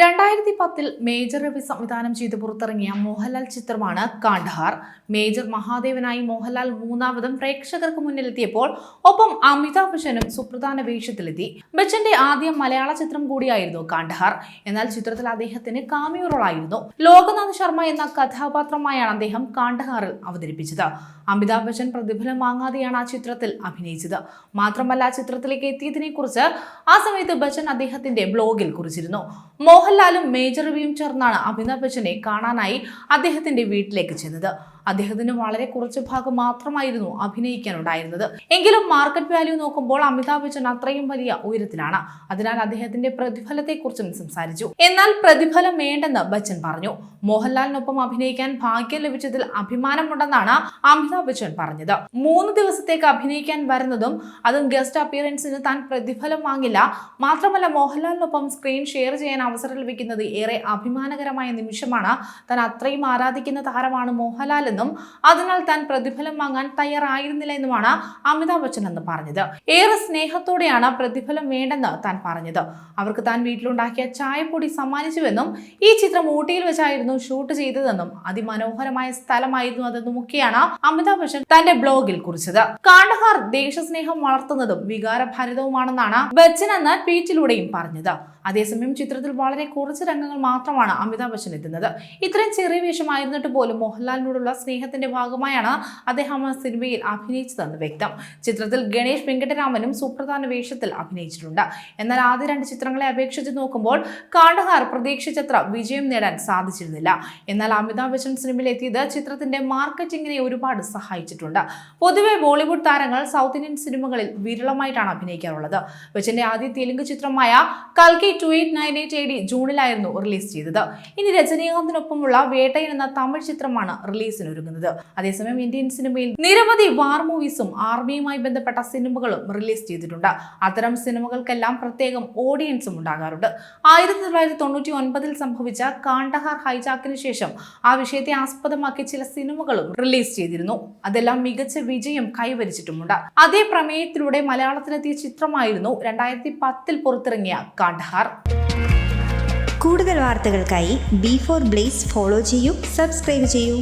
രണ്ടായിരത്തി പത്തിൽ മേജർ രവി സംവിധാനം ചെയ്ത് പുറത്തിറങ്ങിയ മോഹൻലാൽ ചിത്രമാണ് കാണ്ഡഹാർ. മേജർ മഹാദേവനായി മോഹൻലാൽ മൂന്നാമതും പ്രേക്ഷകർക്ക് മുന്നിലെത്തിയപ്പോൾ ഒപ്പം അമിതാഭ് ബച്ചനും സുപ്രധാന വേഷത്തിലെത്തി. ബച്ചന്റെ ആദ്യ മലയാള ചിത്രം കൂടിയായിരുന്നു കാണ്ഡഹാർ. എന്നാൽ ചിത്രത്തിൽ അദ്ദേഹത്തിന് കാമിയോ റോളായിരുന്നു ലോകനാഥ് ശർമ്മ എന്ന കഥാപാത്രമായാണ് അദ്ദേഹം കാണ്ഡഹാറിൽ അവതരിപ്പിച്ചത്. അമിതാഭ് ബച്ചൻ പ്രതിഫലം വാങ്ങാതെയാണ് ആ ചിത്രത്തിൽ അഭിനയിച്ചത്. മാത്രമല്ല ചിത്രത്തിലേക്ക് എത്തിയതിനെ കുറിച്ച് ആ സമയത്ത് ബച്ചൻ അദ്ദേഹത്തിന്റെ ബ്ലോഗിൽ കുറിച്ചിരുന്നു. മോഹൻലാലും മേജർ രവിയും ചേർന്നാണ് അമിതാഭ് ബച്ചനെ കാണാനായി അദ്ദേഹത്തിന്റെ വീട്ടിലേക്ക് ചെന്നത്. അദ്ദേഹത്തിന് വളരെ കുറച്ച് ഭാഗം മാത്രമായിരുന്നു അഭിനയിക്കാനുണ്ടായിരുന്നത്. എങ്കിലും മാർക്കറ്റ് വാല്യൂ നോക്കുമ്പോൾ അമിതാഭ് ബച്ചൻ അത്രയും വലിയ ഉയരത്തിലാണ്. അതിനാൽ അദ്ദേഹത്തിന്റെ പ്രതിഫലത്തെക്കുറിച്ചും സംസാരിച്ചു. എന്നാൽ പ്രതിഫലം വേണ്ടെന്ന് ബച്ചൻ പറഞ്ഞു. മോഹൻലാലിനൊപ്പം അഭിനയിക്കാൻ ഭാഗ്യം ലഭിച്ചതിൽ അഭിമാനമുണ്ടെന്നാണ് അമിതാഭ് ബച്ചൻ പറഞ്ഞത്. മൂന്ന് ദിവസത്തേക്ക് അഭിനയിക്കാൻ വരുന്നതും അതും ഗസ്റ്റ് അപ്പിയറൻസിന് താൻ പ്രതിഫലം വാങ്ങില്ല. മാത്രമല്ല മോഹൻലാലിനൊപ്പം സ്ക്രീൻ ഷെയർ ചെയ്യാൻ അവസരം ലഭിക്കുന്നത് ഏറെ അഭിമാനകരമായ നിമിഷമാണ്. താൻ അത്രയും ആരാധിക്കുന്ന താരമാണ് മോഹൻലാൽ എന്നും അതിനാൽ താൻ പ്രതിഫലം വാങ്ങാൻ തയ്യാറായിരുന്നില്ല എന്നുമാണ് അമിതാഭ് ബച്ചൻ എന്ന് പറഞ്ഞത്. ഏറെ സ്നേഹത്തോടെയാണ് പ്രതിഫലം വേണ്ടെന്ന് താൻ പറഞ്ഞത്. അവർക്ക് താൻ വീട്ടിലുണ്ടാക്കിയ ചായപ്പൊടി സമ്മാനിച്ചുവെന്നും ഈ ചിത്രം ഊട്ടിയിൽ വെച്ചായിരുന്നു ഷൂട്ട് ചെയ്തതെന്നും അതിമനോഹരമായ സ്ഥലമായിരുന്നു അതെന്നും ഒക്കെയാണ് അമിതാഭ് ബച്ചൻ തന്റെ ബ്ലോഗിൽ കുറിച്ചത്. കാണ്ഡഹാർ ദേശസ്നേഹം വളർത്തുന്നതും വികാരഭരിതവുമാണെന്നാണ് ബച്ചൻ എന്ന ട്വീറ്റിലൂടെയും പറഞ്ഞത്. അതേസമയം ചിത്രത്തിൽ വളരെ കുറച്ച് രംഗങ്ങൾ മാത്രമാണ് അമിതാഭ് ബച്ചൻ എത്തുന്നത്. ഇത്രയും ചെറിയ വേഷമായിരുന്നിട്ട് പോലും മോഹൻലാലിനോടുള്ള സ്നേഹത്തിന്റെ ഭാഗമായാണ് അദ്ദേഹം ആ സിനിമയിൽ അഭിനയിച്ചതെന്ന് വ്യക്തം. ചിത്രത്തിൽ ഗണേഷ് വെങ്കട്ടരാമനും സുപ്രധാന വേഷത്തിൽ അഭിനയിച്ചിട്ടുണ്ട്. എന്നാൽ ആദ്യ രണ്ട് ചിത്രങ്ങളെ അപേക്ഷിച്ച് നോക്കുമ്പോൾ കാണ്ഡഹാർ പ്രതീക്ഷിച്ചത്ര വിജയം നേടാൻ സാധിച്ചിരുന്നില്ല. എന്നാൽ അമിതാഭ് ബച്ചൻ സിനിമയിൽ എത്തിയത് ചിത്രത്തിന്റെ മാർക്കറ്റിംഗിനെ ഒരുപാട് സഹായിച്ചിട്ടുണ്ട്. പൊതുവെ ബോളിവുഡ് താരങ്ങൾ സൗത്ത് ഇന്ത്യൻ സിനിമകളിൽ വിരളമായിട്ടാണ് അഭിനയിക്കാറുള്ളത്. ബച്ചന്റെ ആദ്യ തെലുങ്ക് ചിത്രമായ കൽക്കി ടു എയ്റ്റ് നയൻ എയ്റ്റ് ജൂണിലായിരുന്നു റിലീസ് ചെയ്തത്. ഇനി രജനീകാന്തിനൊപ്പമുള്ള വേട്ടയൻ എന്ന തമിഴ് ചിത്രമാണ് റിലീസിന് ഒരുങ്ങുന്നത്. അതേസമയം ഇന്ത്യൻ സിനിമയിൽ നിരവധി വാർ മൂവീസും ആർമിയുമായി ബന്ധപ്പെട്ട സിനിമകളും റിലീസ് ചെയ്തിട്ടുണ്ട്. അത്തരം സിനിമകൾക്കെല്ലാം പ്രത്യേകം ഓഡിയൻസും ഉണ്ടാകാറുണ്ട്. ആയിരത്തി തൊള്ളായിരത്തി തൊണ്ണൂറ്റി ഒൻപതിൽ സംഭവിച്ച കാണ്ടഹാർ ഹൈജാക്കിന് ശേഷം ആ വിഷയത്തെ ആസ്പദമാക്കി ചില സിനിമകളും റിലീസ് ചെയ്തിരുന്നു. അതെല്ലാം മികച്ച വിജയം കൈവരിച്ചിട്ടുമുണ്ട്. അതേ പ്രമേയത്തിലൂടെ മലയാളത്തിലെത്തിയ ചിത്രമായിരുന്നു രണ്ടായിരത്തി പത്തിൽ പുറത്തിറങ്ങിയ കാണ്ഡഹാർ. കൂടുതൽ വാർത്തകൾക്കായി ബി ഫോർ ബ്ലേസ് ഫോളോ ചെയ്യൂ സബ്സ്ക്രൈബ് ചെയ്യൂ.